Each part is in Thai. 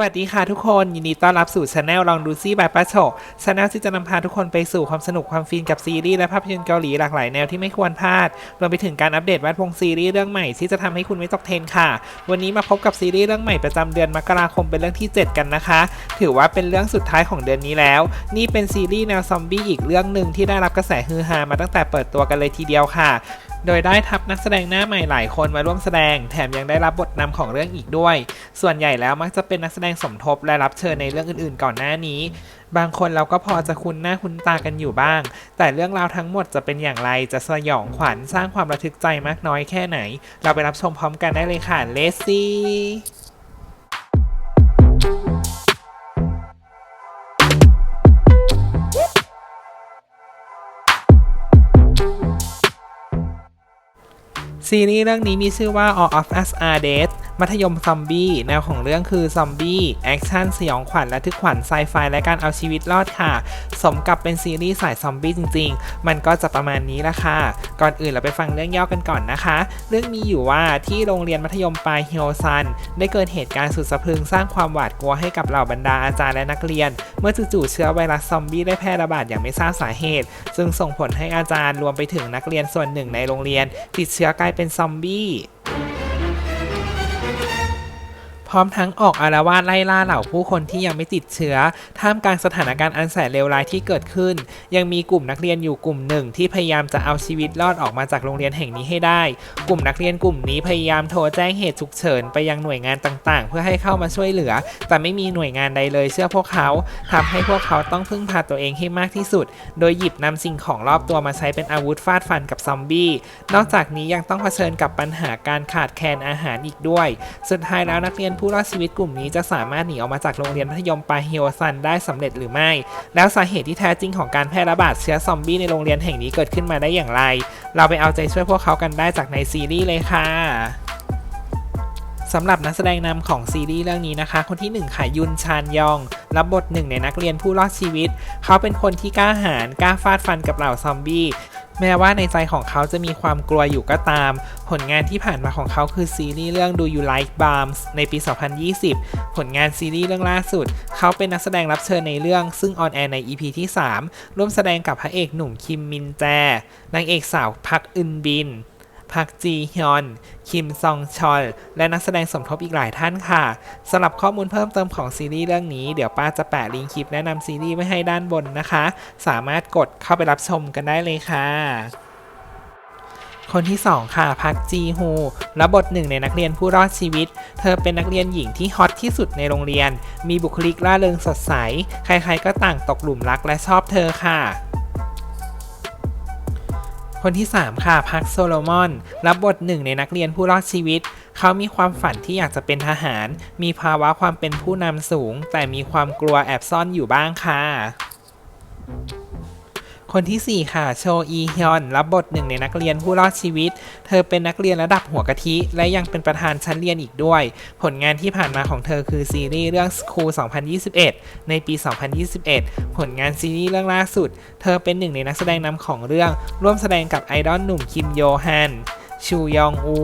สวัสดีค่ะทุกคนยินดีต้อนรับสู่ช anel ลองดูซี่บายป้าโฉกช anel ที่จะนำพาทุกคนไปสู่ความสนุกความฟินกับซีรีส์และภาพยนตร์เกาหลีหลากหลายแนวที่ไม่ควรพลาด รวมไปถึงการอัปเดตแวดวงซีรีส์เรื่องใหม่ที่จะทำให้คุณไม่ตกเทรนค่ะ วันนี้มาพบกับซีรีส์เรื่องใหม่ประจำเดือนมกราคมเป็นเรื่องที่ 7 กันนะคะ ถือว่าเป็นเรื่องสุดท้ายของเดือนนี้แล้ว นี่เป็นซีรีส์แนวซอมบี้อีกเรื่องหนึ่งที่ได้รับกระแสฮือฮามาตั้งแต่เปิดตัวกันเลยทีเดียวค่ะโดยได้ทับนักแสดงหน้าใหม่หลายคนมาร่วมแสดง แถมยังได้รับบทนำของเรื่องอีกด้วย ส่วนใหญ่แล้วมักจะเป็นนักแสดงสมทบและรับเชิญในเรื่องอื่นๆ ก่อนหน้านี้ บางคนเราก็พอจะคุ้นหน้าคุ้นตากันอยู่บ้าง แต่เรื่องราวทั้งหมดจะเป็นอย่างไรจะสยองขวัญสร้างความระทึกใจมากน้อยแค่ไหน เราไปรับชมพร้อมกันได้เลยค่ะเลซี่ซีรีส์เรื่องนี้มีชื่อว่า All of Us Are Dead มัธยมซอมบี้แนวของเรื่องคือซอมบี้แอคชั่นสยองขวัญและทึกขวัญไซไฟและการเอาชีวิตรอดค่ะ สมกับเป็นซีรีส์สายซอมบี้จริง ๆ มันก็จะประมาณนี้ละค่ะ ก่อนอื่นเราไปฟังเรื่องย่อกันก่อนนะคะ เรื่องมีอยู่ว่าที่โรงเรียนมัธยมปลายฮิโอซัน ได้เกิดเหตุการณ์สุดสะพรึงสร้างความหวาดกลัวให้กับเหล่าบรรดาอาจารย์และนักเรียน เมื่อจู่ๆเชื้อไวรัสซอมบี้ได้แพร่ระบาดอย่างไม่ทราบสาเหตุ ซึ่งส่งผลให้อาจารย์รวมไปถึงนักเรียนส่วนหนึ่งในโรงเรียน ติดเชื้อกลายเป็นซอมบี้ พร้อมทั้งออกอารวาสไล่ล่าเหล่าผู้คนที่ยังไม่ติดเชื้อ ท่ามกลางสถานการณ์อันแสนเลวร้ายที่เกิดขึ้น ยังมีกลุ่มนักเรียนอยู่กลุ่มหนึ่งที่พยายามจะเอาชีวิตรอดออกมาจากโรงเรียนแห่งนี้ให้ได้ กลุ่มนักเรียนกลุ่มนี้พยายามโทรแจ้งเหตุฉุกเฉินไปยังหน่วยงานต่างๆ เพื่อให้เข้ามาช่วยเหลือ แต่ไม่มีหน่วยงานใดเลยเชื่อพวกเขาทำให้พวกเขาต้องพึ่งพาตัวเองให้มากที่สุด โดยหยิบนำสิ่งของรอบตัวมาใช้เป็นอาวุธฟาดฟันกับซอมบี้นอกจากนี้ยังต้องเผชิญกับปัญหาการขาดแคลนอาหารอีกด้วย สุดท้ายแล้วนักเรียนผู้รอดชีวิตกลุ่มนี้จะสามารถหนีออกมาจากโรงเรียนมัธยมปลายฮิโอซันได้สำเร็จหรือไม่ แล้วสาเหตุที่แท้จริงของการแพร่ระบาดเชื้อซอมบี้ในโรงเรียนแห่งนี้เกิดขึ้นมาได้อย่างไร เราไปเอาใจช่วยพวกเขากันได้จากในซีรีส์เลยค่ะ สำหรับนักแสดงนำของซีรีส์เรื่องนี้นะคะ คนที่ 1 ค่ะยุนชานยอง รับบทหนึ่งในนักเรียนผู้รอดชีวิต เขาเป็นคนที่กล้าหาญกล้าฟาดฟันกับเหล่าซอมบี้แม้ว่าในใจของเขาจะมีความกลัวอยู่ก็ตาม ผลงานที่ผ่านมาของเขาคือซีรีส์เรื่อง Do You Like Bombs ในปี 2020 ผลงานซีรีส์เรื่องล่าสุด เขาเป็นนักแสดงรับเชิญในเรื่อง ซึ่งออนแอร์ใน EP ที่ 3 ร่วมแสดงกับพระเอกหนุ่มคิมมินแจนางเอกสาวพักอึนบิน พักจีฮยอน คิมซองชอล และนักแสดงสมทบอีกหลายท่านค่ะสำหรับข้อมูลเพิ่มเติมของซีรีส์เรื่องนี้ เดี๋ยวป้าจะแปะลิงก์คลิปแนะนำซีรีส์ไว้ให้ด้านบนนะคะ สามารถกดเข้าไปรับชมกันได้เลยค่ะคนที่ 2 ค่ะ พักจีฮูรับบทหนึ่งในนักเรียนผู้รอดชีวิต เธอเป็นนักเรียนหญิงที่ฮอตที่สุดในโรงเรียน มีบุคลิกร่าเริงสดใส ใครๆก็ต่างตกหลุมรักและชอบเธอค่ะ คนที่ 3 ค่ะพักโซโลมอน รับบทหนึ่งในนักเรียนผู้รอดชีวิต เขามีความฝันที่อยากจะเป็นทหาร มีภาวะความเป็นผู้นำสูง แต่มีความกลัวแอบซ่อนอยู่บ้างค่ะ คนที่ 4 ค่ะ โชอีฮยอน รับบทหนึ่งในนักเรียนผู้รอดชีวิต เธอเป็นนักเรียนระดับหัวกะทิ และยังเป็นประธานชั้นเรียนอีกด้วย ผลงานที่ผ่านมาของเธอคือซีรีส์เรื่อง School 2021 ในปี 2021 ผลงานซีรีส์เรื่องล่าสุด เธอเป็นหนึ่งในนักแสดงนำของเรื่อง ร่วมแสดงกับไอดอลหนุ่มคิมโยฮัน ชูยองอู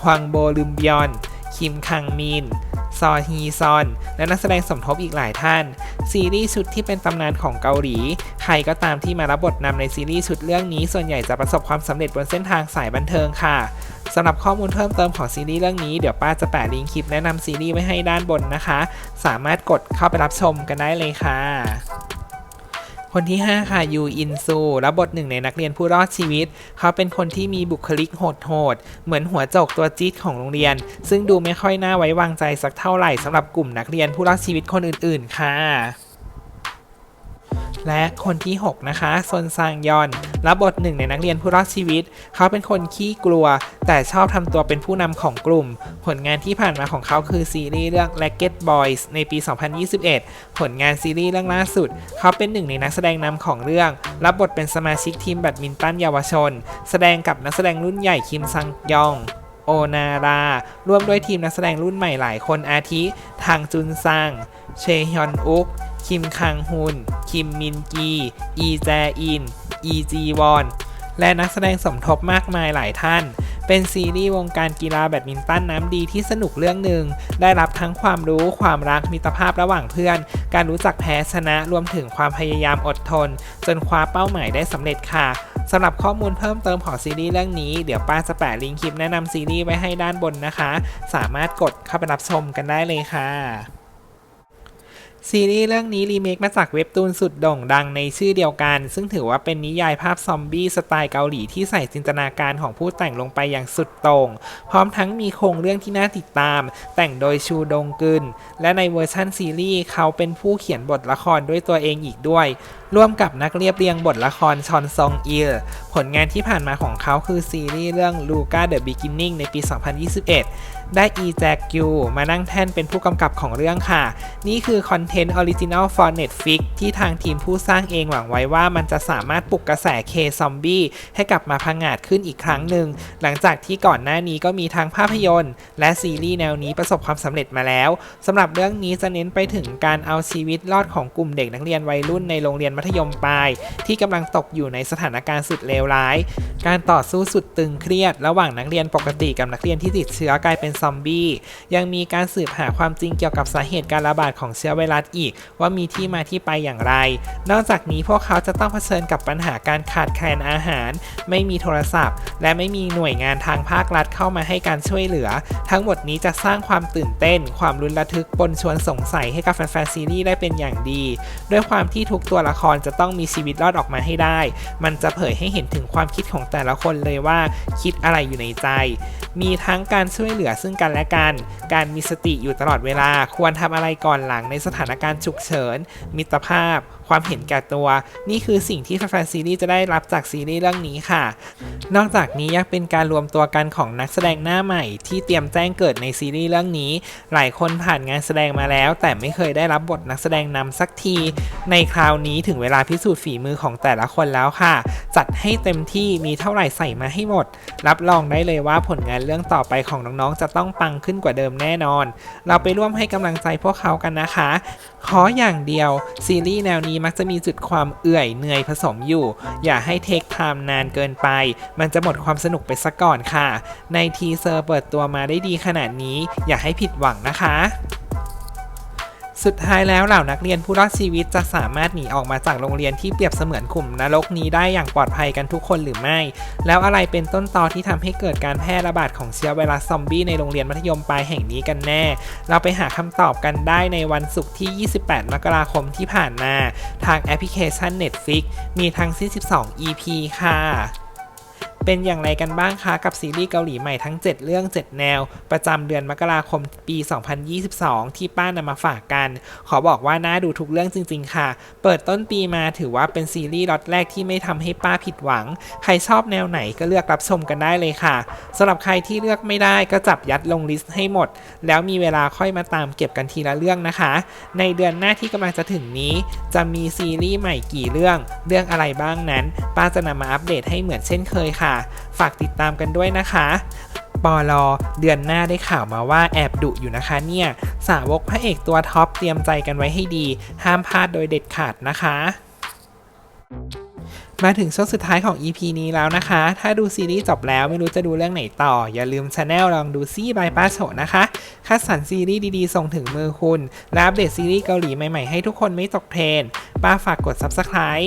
ฮวังโบลึมบยอน คิมคังมิน ซอฮีซอน และนักแสดงสมทบอีกหลายท่าน ซีรีส์ชุดที่เป็นตำนานของเกาหลี ใครก็ตามที่มารับบทนำในซีรีส์ชุดเรื่องนี้ ส่วนใหญ่จะประสบความสำเร็จบนเส้นทางสายบันเทิงค่ะสำหรับข้อมูลเพิ่มเติมของซีรีส์เรื่องนี้ เดี๋ยวป้าจะแปะลิงก์คลิปแนะนำซีรีส์ไว้ให้ด้านบนนะคะ สามารถกดเข้าไปรับชมกันได้เลยค่ะ คนที่ 5 ค่ะยูอินซูรับบทหนึ่งในนักเรียนผู้รอดชีวิต เขาเป็นคนที่มีบุคลิกโหดๆเหมือนหัวโจกตัวจี๊ดของโรงเรียน ซึ่งดูไม่ค่อยน่าไว้วางใจสักเท่าไหร่สำหรับกลุ่มนักเรียนผู้รอดชีวิตคนอื่นๆค่ะและคนที่ 6 นะคะซนซางยอน รับบทหนึ่งในนักเรียนผู้รอดชีวิต เขาเป็นคนขี้กลัว แต่ชอบทำตัวเป็นผู้นำของกลุ่ม ผลงานที่ผ่านมาของเขาคือซีรีส์เรื่อง Racket Boys ในปี 2021 ผลงานซีรีส์เรื่องล่าสุด เขาเป็นหนึ่งในนักแสดงนำของเรื่อง รับบทเป็นสมาชิกทีมแบดมินตันเยาวชน แสดงกับนักแสดงรุ่นใหญ่คิมซังยองโอนาราร่วมด้วยทีมนักแสดงรุ่นใหม่หลายคนอาทิ ทางจุนซัง เชฮยอนอุก คิมคังฮุน คิมมินกี อีแจอิน อีจีวอนและนักแสดงสมทบมากมายหลายท่าน เป็นซีรีส์วงการกีฬาแบดมินตันน้ำดีที่สนุกเรื่องหนึ่ง ได้รับทั้งความรู้ความรักมิตรภาพระหว่างเพื่อน การรู้จักแพ้ชนะรวมถึงความพยายามอดทน จนคว้าเป้าหมายได้สำเร็จค่ะสำหรับข้อมูลเพิ่มเติมของซีรีส์เรื่องนี้ เดี๋ยวป้าจะแปะลิงก์คลิปแนะนำซีรีส์ไว้ให้ด้านบนนะคะ สามารถกดเข้าไปรับชมกันได้เลยค่ะ ซีรีส์เรื่องนี้รีเมคมาจากเว็บตูนสุดโด่งดังในชื่อเดียวกัน ซึ่งถือว่าเป็นนิยายภาพซอมบี้สไตล์เกาหลีที่ใส่จินตนาการของผู้แต่งลงไปอย่างสุดโต่ง พร้อมทั้งมีโครงเรื่องที่น่าติดตาม แต่งโดยชูดงกึนและในเวอร์ชั่นซีรีส์เขาเป็นผู้เขียนบทละครด้วยตัวเองอีกด้วย ร่วมกับนักเรียบเรียงบทละครชอนซองอิลผลงานที่ผ่านมาของเขาคือซีรีส์เรื่อง Luca the Beginning ในปี 2021 ได้อีแจ็กยูมานั่งแท่นเป็นผู้กำกับของเรื่องค่ะ นี่คือคอนเทนต์ออริจินัล for Netflix ที่ทางทีมผู้สร้างเองหวังไว้ว่ามันจะสามารถปลุกกระแสเคซอมบี้ให้กลับมาพังงาดขึ้นอีกครั้งหนึ่ง หลังจากที่ก่อนหน้านี้ก็มีทั้งภาพยนตร์ และซีรีส์แนวนี้ประสบความสำเร็จมาแล้วสำหรับเรื่องนี้จะเน้นไปถึงการเอาชีวิตรอดของกลุ่มเด็กนักเรียนวัยรุ่นในโรงเรียนมัธยมปลายที่กำลังตกอยู่ในสถานการณ์สุดเลวร้าย การต่อสู้สุดตึงเครียด ระหว่างนักเรียนปกติกับนักเรียนที่ติดเชื้อกลายเป็นซอมบี้ ยังมีการสืบหาความจริงเกี่ยวกับสาเหตุการระบาดของเชื้อไวรัสอีก ว่ามีที่มาที่ไปอย่างไร นอกจากนี้พวกเขาจะต้องเผชิญกับปัญหาการขาดแคลนอาหาร ไม่มีโทรศัพท์ และไม่มีหน่วยงานทางภาครัฐเข้ามาให้การช่วยเหลือ ทั้งหมดนี้จะสร้างความตื่นเต้น ความลุ้นระทึกปนชวนสงสัยให้กับแฟนๆซีรีส์ได้เป็นอย่างดี ด้วยความที่ทุกตัวละครจะต้องมีชีวิตรอดออกมาให้ได้ มันจะเผยให้เห็นถึงความคิดของแต่ละคนเลยว่าคิดอะไรอยู่ในใจ มีทั้งการช่วยเหลือซึ่งกันและกัน การมีสติอยู่ตลอดเวลา ควรทำอะไรก่อนหลังในสถานการณ์ฉุกเฉิน มิตรภาพ ความเห็นแก่ตัว นี่คือสิ่งที่แฟนซีรีส์จะได้รับจากซีรีส์เรื่องนี้ค่ะ นอกจากนี้ยังเป็นการรวมตัวกันของนักแสดงหน้าใหม่ ที่เตรียมแจ้งเกิดในซีรีส์เรื่องนี้ หลายคนผ่านงานแสดงมาแล้ว แต่ไม่เคยได้รับบทนักแสดงนำสักที ในคราวนี้ถึงเวลาพิสูจน์ฝีมือของแต่ละคนแล้วค่ะ จัดให้เต็มที่มีเท่าไหร่ใส่มาให้หมด รับรองได้เลยว่าผลงานเรื่องต่อไปของน้องๆ จะต้องปังขึ้นกว่าเดิมแน่นอน เราไปร่วมให้กำลังใจพวกเขากันนะคะ ขออย่างเดียวซีรีส์แนวนี้มักจะมีจุดความเอื่อยเหนื่อยผสมอยู่ อย่าให้เทคไทม์นานเกินไป มันจะหมดความสนุกไปซะก่อนค่ะ ในทีเซอร์เปิดตัวมาได้ดีขนาดนี้ อย่าให้ผิดหวังนะคะ สุดท้ายแล้วเหล่านักเรียนผู้รอดชีวิตจะสามารถหนีออกมาจากโรงเรียนที่เปรียบเสมือนขุมนรกนี้ได้อย่างปลอดภัยกันทุกคนหรือไม่ แล้วอะไรเป็นต้นตอที่ทำให้เกิดการแพร่ระบาดของเชื้อไวรัสซอมบี้ในโรงเรียนมัธยมปลายแห่งนี้กันแน่ เราไปหาคำตอบกันได้ในวันศุกร์ที่ 28 มกราคมที่ผ่านมา ทางแอปพลิเคชัน Netflix มีทั้งสิ้น 12 EP ค่ะ เป็นอย่างไรกันบ้างคะกับซีรีส์เกาหลีใหม่ทั้ง 7 เรื่อง 7 แนว ประจำเดือนมกราคมปี 2022 ที่ป้านำมาฝากกัน ขอบอกว่าน่าดูทุกเรื่องจริง ๆ ค่ะ เปิดต้นปีมาถือว่าเป็นซีรีส์ล็อตแรกที่ไม่ทำให้ป้าผิดหวัง ใครชอบแนวไหนก็เลือกรับชมกันได้เลยค่ะสำหรับใครที่เลือกไม่ได้ก็จับยัดลงลิสต์ให้หมด แล้วมีเวลาค่อยมาตามเก็บกันทีละเรื่องนะคะ ในเดือนหน้าที่กำลังจะถึงนี้ จะมีซีรีส์ใหม่กี่เรื่อง เรื่องอะไรบ้างนั้น ป้าจะนำมาอัปเดตให้เหมือนเช่นเคยค่ะฝากติดตามกันด้วยนะคะปอลอเดือนหน้าได้ข่าวมาว่าแอบดุอยู่นะคะเนี่ย สาวกพระเอกตัวท็อปเตรียมใจกันไว้ให้ดี ห้ามพลาดโดยเด็ดขาดนะคะ มาถึงช่วงสุดท้ายของ EP นี้แล้วนะคะ ถ้าดูซีรีส์จบแล้วไม่รู้จะดูเรื่องไหนต่อ อย่าลืมช anel ลองดูซี่บายป้าโฉนะคะ คัดสรรซีรีส์ดีๆ ส่งถึงมือคุณและอัปเดตซีรีส์เกาหลีใหม่ๆให้ทุกคนไม่ตกเทรนป้าฝากกด Subscribe